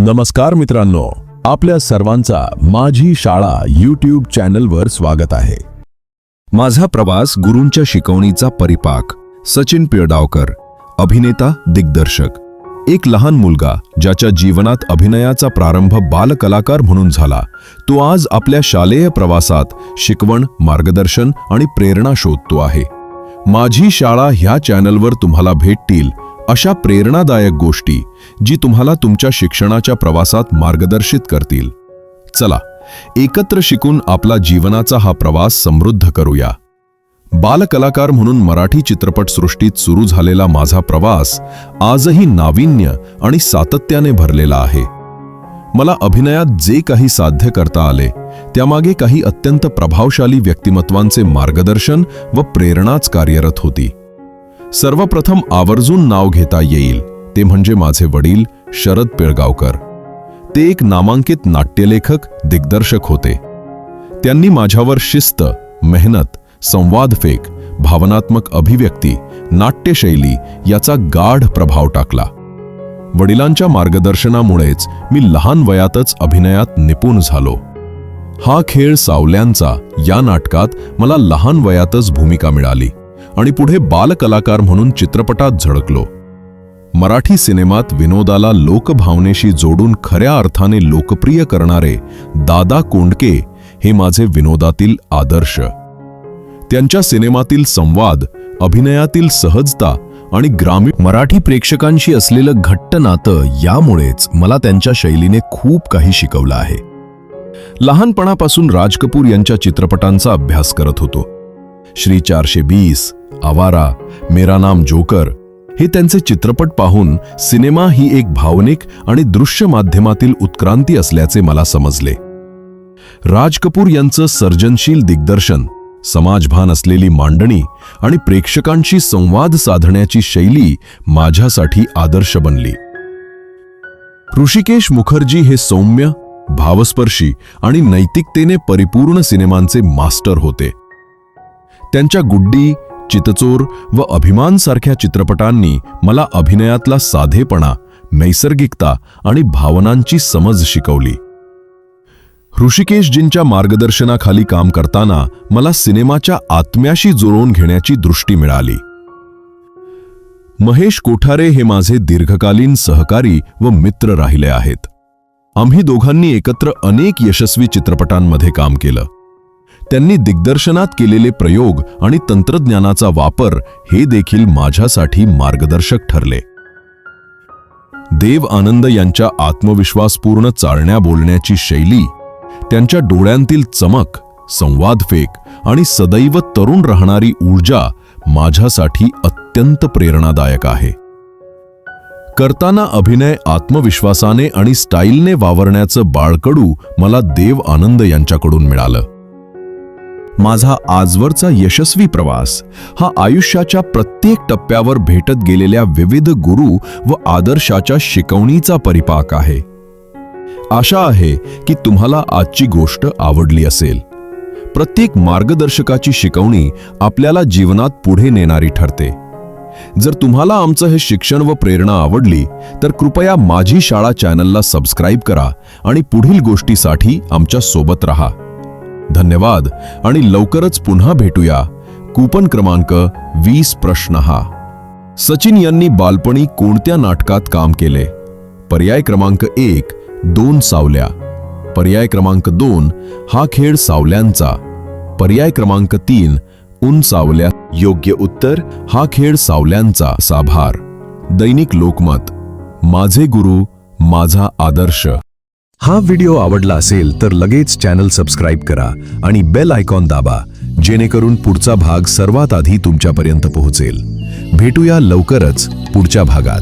नमस्कार मित्रांनो आपल्या सर्वांचा माझी शाळा यूट्यूब चॅनलवर स्वागत आहे. माझा प्रवास गुरूंच्या शिकवणीचा परिपाक सचिन पिळडावकर अभिनेता दिग्दर्शक. एक लहान मुलगा ज्याच्या जीवनात अभिनयाचा प्रारंभ बालकलाकार म्हणून झाला तो आज आपल्या शालेय प्रवासात शिकवण मार्गदर्शन आणि प्रेरणा शोधतो आहे. माझी शाळा ह्या चॅनलवर तुम्हाला भेटतील अशा प्रेरणादायक गोष्टी जी तुम्हाला तुमच्या शिक्षणाच्या प्रवासात मार्गदर्शित करतील. चला एकत्र शिकून आपला जीवनाचा हा प्रवास समृद्ध करूया. बालकलाकार म्हणून मराठी चित्रपटसृष्टीत सुरू झालेला माझा प्रवास आजही नाविन्य आणि सातत्याने भरलेला आहे. मला अभिनयात जे काही साध्य करता आले त्यामागे काही अत्यंत प्रभावशाली व्यक्तिमत्वांचे मार्गदर्शन व प्रेरणाच कार्यरत होती. सर्वप्रथम आवर्जून नाव घेता येईल. ते म्हणजे माझे वडील शरद पिळगावकर. ते एक नामांकित नाट्यलेखक दिग्दर्शक होते. त्यांनी माझ्यावर शिस्त मेहनत संवादफेक भावनात्मक अभिव्यक्ती नाट्यशैली याचा गाढ प्रभाव टाकला. वडिलांच्या मार्गदर्शनामुळेच मी लहान वयातच अभिनयात निपुण झालो. हा खेळ सावल्यांचा या नाटकात मला लहान वयातच भूमिका मिळाली. आणि पुढे बालकलाकार म्हणून चित्रपटात झळकलो. मराठी सिनेमात विनोदाला लोकभावनेशी जोडून खऱ्या अर्थाने लोकप्रिय करणारे दादा कोंडके हे माझे विनोदातील आदर्श. त्यांच्या सिनेमातील संवाद अभिनयातील सहजता आणि ग्रामीण मराठी प्रेक्षकांशी असलेलं घट्ट नातं यामुळेच मला त्यांच्या शैलीने खूप काही शिकवलं आहे. लहानपणापासून राज कपूर यांच्या चित्रपटांचा अभ्यास करत होतो. श्री चारशे बीस आवारा मेरा नाम जोकर हे त्यांचे चित्रपट पाहून सिनेमा ही एक भावनिक आणि दृश्य माध्यमातील उत्क्रांती असल्याचे मला समजले. राज कपूर यांचं सर्जनशील दिग्दर्शन समाजभान असलेली मांडणी आणि प्रेक्षकांशी संवाद साधण्याची शैली माझ्यासाठी आदर्श बनली. ऋषिकेश मुखर्जी हे सौम्य भावस्पर्शी आणि नैतिकतेने परिपूर्ण सिनेमांचे मास्टर होते. त्यांच्या गुड्डी चितचोर व अभिमान सारख्या चित्रपटांनी मला अभिनयातला साधेपणा नैसर्गिकता आणि भावनांची समज शिकवली. ऋषिकेशजींच्या मार्गदर्शनाखाली काम करताना मला सिनेमाच्या आत्म्याशी जुळवून घेण्याची दृष्टी मिळाली. महेश कोठारे हे माझे दीर्घकालीन सहकारी व मित्र राहिले आहेत. आम्ही दोघांनी एकत्र अनेक यशस्वी चित्रपटांमध्ये काम केलं. त्यांनी दिग्दर्शनात केलेले प्रयोग आणि तंत्रज्ञानाचा वापर हे देखील माझ्यासाठी मार्गदर्शक ठरले. देव आनंद यांच्या आत्मविश्वासपूर्ण चालण्या बोलण्याची शैली त्यांच्या डोळ्यांतील चमक संवादफेक आणि सदैव तरुण राहणारी ऊर्जा माझ्यासाठी अत्यंत प्रेरणादायक आहे. करताना अभिनय आत्मविश्वासाने आणि स्टाईलने वावरण्याचं बाळकडू मला देव आनंद यांच्याकडून मिळालं. माझा आजवरचा यशस्वी प्रवास हा आयुष्याच्या प्रत्येक टप्प्यावर भेटत गेलेल्या विविध गुरु व आदर्शाच्या शिकवणीचा परिपाक आहे. आशा आहे की तुम्हाला आजची गोष्ट आवडली असेल. प्रत्येक मार्गदर्शकाची शिकवणी आपल्याला जीवनात पुढे नेणारी ठरते. जर तुम्हाला आमचं हे शिक्षण व प्रेरणा आवडली तर कृपया माझी शाळा चॅनलला सबस्क्राईब करा आणि पुढील गोष्टीसाठी आमच्यासोबत राहा. धन्यवाद. आणि लवकरच पुन्हा भेटूया. कूपन क्रमांक वीस प्रश्न हा. सचिन यांनी बालपणी कोणत्या नाटकात काम केले? पर्याय क्रमांक एक दोन सावल्या. पर्याय क्रमांक दोन हा खेळ सावल्यांचा. पर्याय क्रमांक तीन उन सावल्या. योग्य उत्तर हा खेळ सावल्यांचा. साभार. दैनिक लोकमत. माझे गुरु माझा आदर्श. हा व्हिडिओ आवडला असेल तर लगेच चॅनल सबस्क्राईब करा आणि बेल आयकॉन दाबा जेणेकरून पुढचा भाग सर्वात आधी तुमच्यापर्यंत पोहोचेल. भेटूया लवकरच पुढच्या भागात.